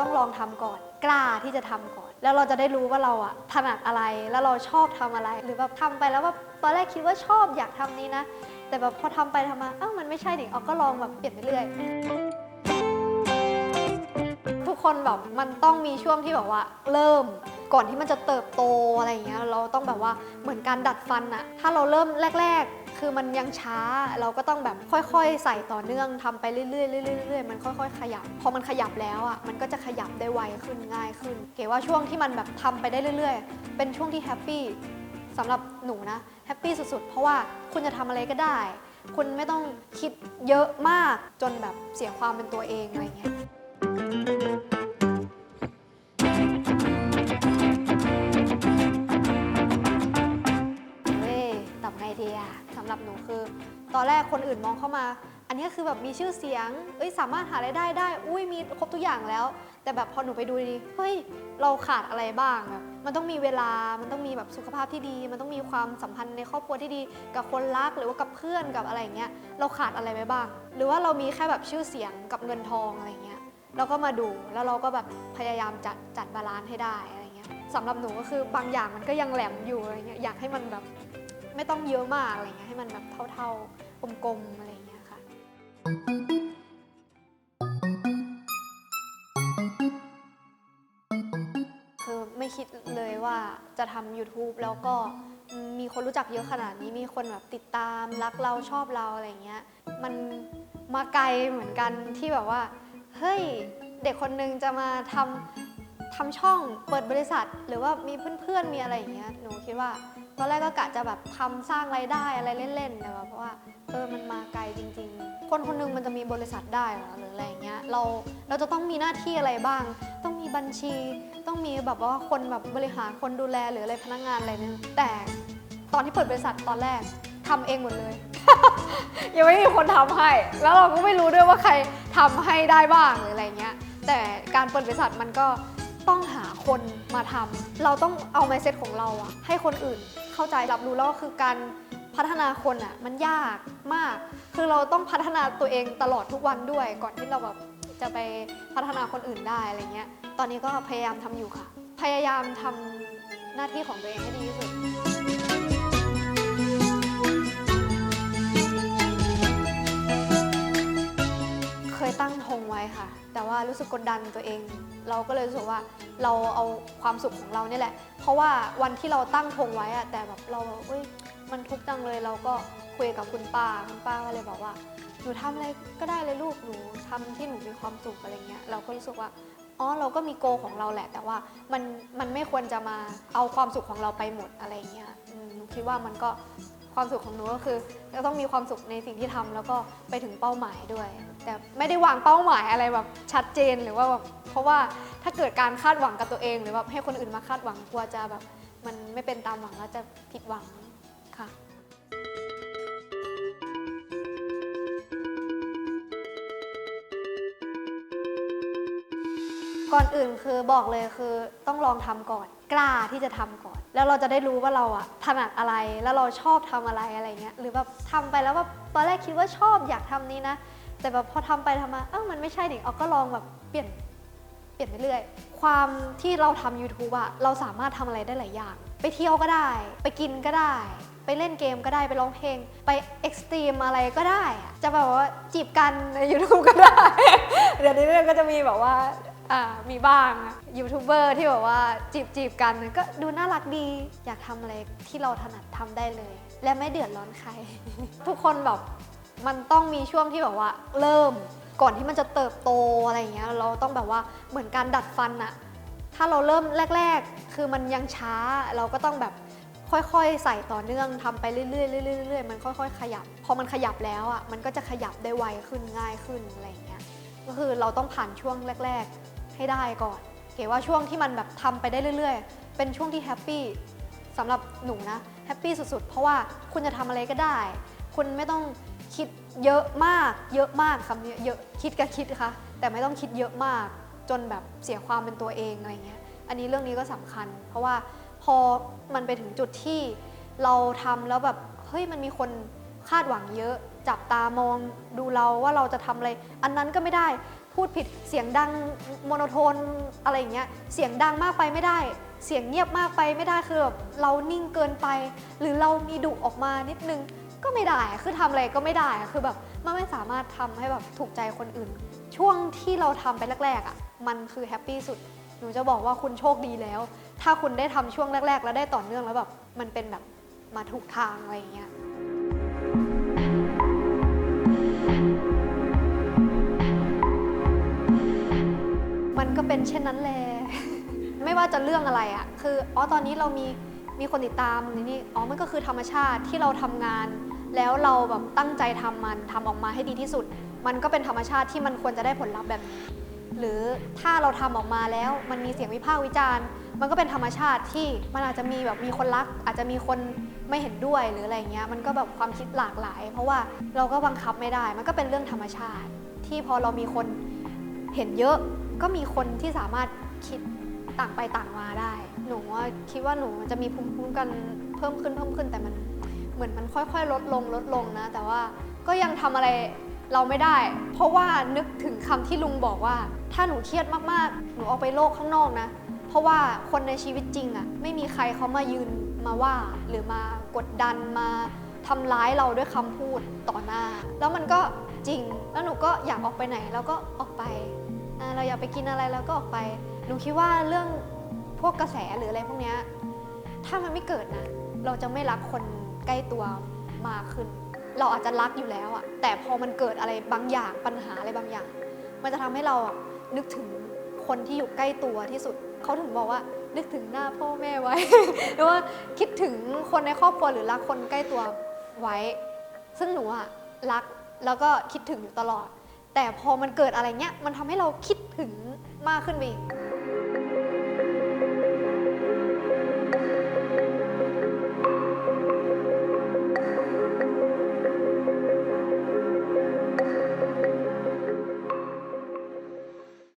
ต้องลองทำก่อน กล้าที่จะทำก่อน แล้วเราจะได้รู้ว่าเราอะถนัดอะไรแล้วเราชอบทำอะไร หรือแบบทำไปแล้วแบบตอนแรกคิดว่าชอบอยากทำนี้นะ แต่แบบพอทำไปทำมาเอ้ามันไม่ใช่ดิเอาก็ลองแบบเปลี่ยนไปเรื่อยทุกคนแบบมันต้องมีช่วงที่แบบว่า เริ่มก่อนที่มันจะเติบโตอะไรอย่างเงี้ยเราต้องแบบว่าเหมือนการดัดฟันอะถ้าเราเริ่มแรก ๆ คือมันยังช้าเราก็ต้องแบบค่อยๆ ใส่ต่อเนื่องทำไปเรื่อยๆเรื่อยๆมันค่อยๆ ขยับ พอมันขยับแล้วอะมันก็จะขยับได้ไวขึ้นง่ายขึ้น เก๋ว่าช่วงที่มันแบบทำไปได้เรื่อย ๆ เป็นช่วงที่แฮปปี้สำหรับหนูนะแฮปปี้สุดๆ เพราะว่าคุณจะทำอะไรก็ได้ คุณไม่ต้องคิดเยอะมากจนแบบเสียความเป็นตัวเองอะไรเงี้ย สำหรับหนูคือ ตอนแรกคนอื่นมองเข้ามา อันนี้คือแบบมีชื่อเสียง เอ้ยสามารถหารายได้ได้ อุ้ยมีครบทุกอย่างแล้ว แต่แบบพอหนูไปดูดีเฮ้ยเราขาดอะไรบ้างแบบมันต้องมีเวลา มันต้องมีแบบสุขภาพที่ดี มันต้องมีความสัมพันธ์ในครอบครัวที่ดี กับคนรักหรือว่ากับเพื่อนกับอะไรเงี้ยเราขาดอะไรไปบ้าง หรือว่าเรามีแค่แบบชื่อเสียงกับเงินทองอะไรเงี้ยเราก็มาดูแล้วเราก็แบบพยายามจัดจัดบาลานซ์ให้ได้อะไรเงี้ยสำหรับหนูก็คือบางอย่างมันก็ยังแหลมอยู่อะไรเงี้ยอยากให้มันแบบ ไม่ต้องเยอะมากอะไรเงี้ยให้มันแบบเท่าๆกลมๆอะไรเงี้ยค่ะ คือไม่คิดเลยว่าจะทำ YouTube แล้วก็มีคนรู้จักเยอะขนาดนี้มีคนแบบติดตามรักเราชอบเราอะไรเงี้ยมันมาไกลเหมือนกันที่แบบว่า เฮ้ย เด็กคนนึงจะมาทำทำช่องเปิดบริษัท หรือว่ามีเพื่อนๆมีอะไรอย่างเงี้ยหนูคิดว่า ตอนแรกก็กะจะแบบทำสร้างรายได้อะไรเล่นๆแต่ว่าเพราะว่าเออมันมาไกลจริง ๆ คนคนหนึงมันจะมีบริษัทได้เหรอหรืออะไรอย่างเงี้ยเราเราจะต้องมีหน้าที่อะไรบ้าง ต้องมีบัญชี ต้องมีแบบว่าคนแบบบริหารคนดูแลหรืออะไรพนักงานอะไรเนี่ยแต่ตอนที่เปิดบริษัทตอนแรกทำเองหมดเลยยังไม่มีคนทำให้ แล้วเราก็ไม่รู้ด้วยว่าใครทำให้ได้บ้างหรืออะไรเงี้ยแต่การเปิดบริษัทมันก็ ต้องหาคนมาทำเราต้องเอา mindset ของเราอะให้คนอื่นเข้าใจรับรู้แล้วก็คือการพัฒนาคนอะมันยากมาก คือเราต้องพัฒนาตัวเองตลอดทุกวันด้วย ก่อนที่เราแบบจะไปพัฒนาคนอื่นได้อะไรเงี้ย ตอนนี้ก็พยายามทำอยู่ค่ะ พยายามทำหน้าที่ของตัวเองให้ดีที่สุด ตั้งธงไว้ค่ะ แต่ว่ารู้สึกกดดันตัวเอง เราก็เลยรู้สึกว่าเราเอาความสุขของเราเนี่ยแหละ เพราะว่าวันที่เราตั้งธงไว้อะแต่แบบเราเอ้ยมันทุกข์จังเลยเราก็คุยกับคุณป้าคุณป้าก็เลยบอกว่าหนูทำอะไรก็ได้เลยลูกหนูทำที่หนูมีความสุขอะไรเงี้ยเราก็รู้สึกว่าอ๋อเราก็มีโกของเราแหละ แต่ว่ามันมันไม่ควรจะมาเอาความสุขของเราไปหมดอะไรเงี้ยหนูคิดว่ามันก็ ความสุขของหนูก็คือจะต้องมีความสุขในสิ่งที่ทำแล้วก็ไปถึงเป้าหมายด้วย แต่ไม่ได้วางเป้าหมายอะไรแบบชัดเจนหรือว่าแบบเพราะว่าถ้าเกิดการคาดหวังกับตัวเอง หรือว่าให้คนอื่นมาคาดหวังกลัวจะแบบมันไม่เป็นตามหวังแล้วจะผิดหวังค่ะก่อนอื่นคือบอกเลยคือต้องลองทำก่อน กล้าที่จะทำก่อน แล้วเราจะได้รู้ว่าเราอะถนัดอะไรแล้วเราชอบทำอะไรอะไรเงี้ยหรือแบบทำไปแล้วแบบตอนแรกคิดว่าชอบอยากทำนี้นะ แต่แบบพอทำไปทำมาเอ้ามันไม่ใช่ดิเอาก็ลองแบบเปลี่ยนเปลี่ยนไปเรื่อย ความที่เราทำ YouTube อะเราสามารถทำอะไรได้หลายอย่าง ไปเที่ยวก็ได้ ไปกินก็ได้ ไปเล่นเกมก็ได้ไปร้องเพลง ไปเอ็กซ์ตรีมอะไรก็ได้จะแบบว่าจีบกันใน YouTube ก็ได้ เดี๋ยวนี้เนี่ยก็จะมีแบบว่า มีบ้างยูทูบเบอร์ที่แบบว่าจีบจีบกันก็ดูน่ารักดี อยากทำอะไรที่เราถนัดทำได้เลย และไม่เดือดร้อนใคร ทุกคนแบบมันต้องมีช่วงที่แบบว่าเริ่มก่อนที่มันจะเติบโตอะไรอย่างเงี้ยเราต้องแบบว่าเหมือนการดัดฟันอะถ้าเราเริ่มแรก ๆ คือมันยังช้าเราก็ต้องแบบค่อยๆ ใส่ต่อเนื่องทำไปเรื่อยๆเรื่อยๆเรื่อยๆมันค่อยๆ ขยับ พอมันขยับแล้วอะมันก็จะขยับได้ไวขึ้นง่ายขึ้นอะไรอย่างเงี้ยก็คือเราต้องผ่านช่วงแรก ๆ ให้ได้ก่อน เก๋ว่าช่วงที่มันแบบทำไปได้เรื่อย ๆ เป็นช่วงที่แฮปปี้สำหรับหนูนะแฮปปี้สุดๆ เพราะว่าคุณจะทำอะไรก็ได้ คุณไม่ต้องคิดเยอะมาก เยอะมากคำนี้เยอะคิดก็คิดค่ะ แต่ไม่ต้องคิดเยอะมากจนแบบเสียความเป็นตัวเองอะไรเงี้ย อันนี้เรื่องนี้ก็สำคัญ เพราะว่าพอมันไปถึงจุดที่เราทำแล้วแบบเฮ้ยมันมีคนคาดหวังเยอะ จับตามองดูเราว่าเราจะทำอะไร อันนั้นก็ไม่ได้ พูดผิดเสียงดังโมโนโทนอะไรอย่างเงี้ยเสียงดังมากไปไม่ได้ เสียงเงียบมากไปไม่ได้คือแบบเรานิ่งเกินไป หรือเรามีดุออกมานิดนึงก็ไม่ได้คือทำอะไรก็ไม่ได้คือแบบมันไม่สามารถทำให้แบบถูกใจคนอื่น ช่วงที่เราทำไปแรกๆอะมันคือแฮปปี้สุดหนูจะบอกว่าคุณโชคดีแล้ว ถ้าคุณได้ทำช่วงแรก ๆ แล้วได้ต่อเนื่องแล้วแบบมันเป็นแบบมาถูกทางอะไรอย่างเงี้ย ช่นนั้นแหละ ไม่ว่าจะเรื่องอะไรอะ่ะคืออ๋อตอนนี้เรามีมีคนติดตามนี่นี่อ๋อมันก็คือธรรมชาติที่เราทำงาน แล้วเราแบบตั้งใจทำมันทำออกมาให้ดีที่สุด มันก็เป็นธรรมชาติที่มันควรจะได้ผลลัพธ์แบบนี้หรือถ้าเราทำออกมาแล้วมันมีเสียงวิพากษ์วิจารณ์ มันก็เป็นธรรมชาติที่มันอาจจะมีแบบมีคนรัก อาจจะมีคนไม่เห็นด้วยหรืออะไรเงี้ยมันก็แบบความคิดหลากหลาย เพราะว่าเราก็บังคับไม่ได้ มันก็เป็นเรื่องธรรมชาติ ที่พอเรามีคนเห็นเยอะ ก็มีคนที่สามารถคิดต่างไปต่างมาได้ หนูว่าคิดว่าหนูจะมีภูมิคุ้มกันเพิ่มขึ้นเพิ่มขึ้นแต่มันเหมือนมันค่อยๆ ลดลงลดลงนะ แต่ว่าก็ยังทำอะไรเราไม่ได้ เพราะว่านึกถึงคำที่ลุงบอกว่า ถ้าหนูเครียดมากๆ หนูออกไปโลกข้างนอกนะ เพราะว่าคนในชีวิตจริงอะไม่มีใครเขามายืนมาว่า หรือมากดดันมาทำร้ายเราด้วยคำพูดต่อหน้า แล้วมันก็จริง แล้วหนูก็อยากออกไปไหนเราก็ออกไป เราอยากไปกินอะไรแล้วก็ออกไป หนูคิดว่าเรื่องพวกกระแสหรืออะไรพวกนี้ถ้ามันไม่เกิดนะ เราจะไม่รักคนใกล้ตัวมากขึ้น เราอาจจะรักอยู่แล้วอะแต่พอมันเกิดอะไรบางอย่างปัญหาอะไรบางอย่าง มันจะทำให้เรานึกถึงคนที่อยู่ใกล้ตัวที่สุด เขาถึงบอกว่านึกถึงหน้าพ่อแม่ไว้ หรือว่าคิดถึงคนในครอบครัวหรือรักคนใกล้ตัวไว้ ซึ่งหนูอะรักแล้วก็คิดถึงอยู่ตลอด แต่พอมันเกิดอะไรเงี้ยมันทำให้เราคิดถึงมากขึ้นไปอีก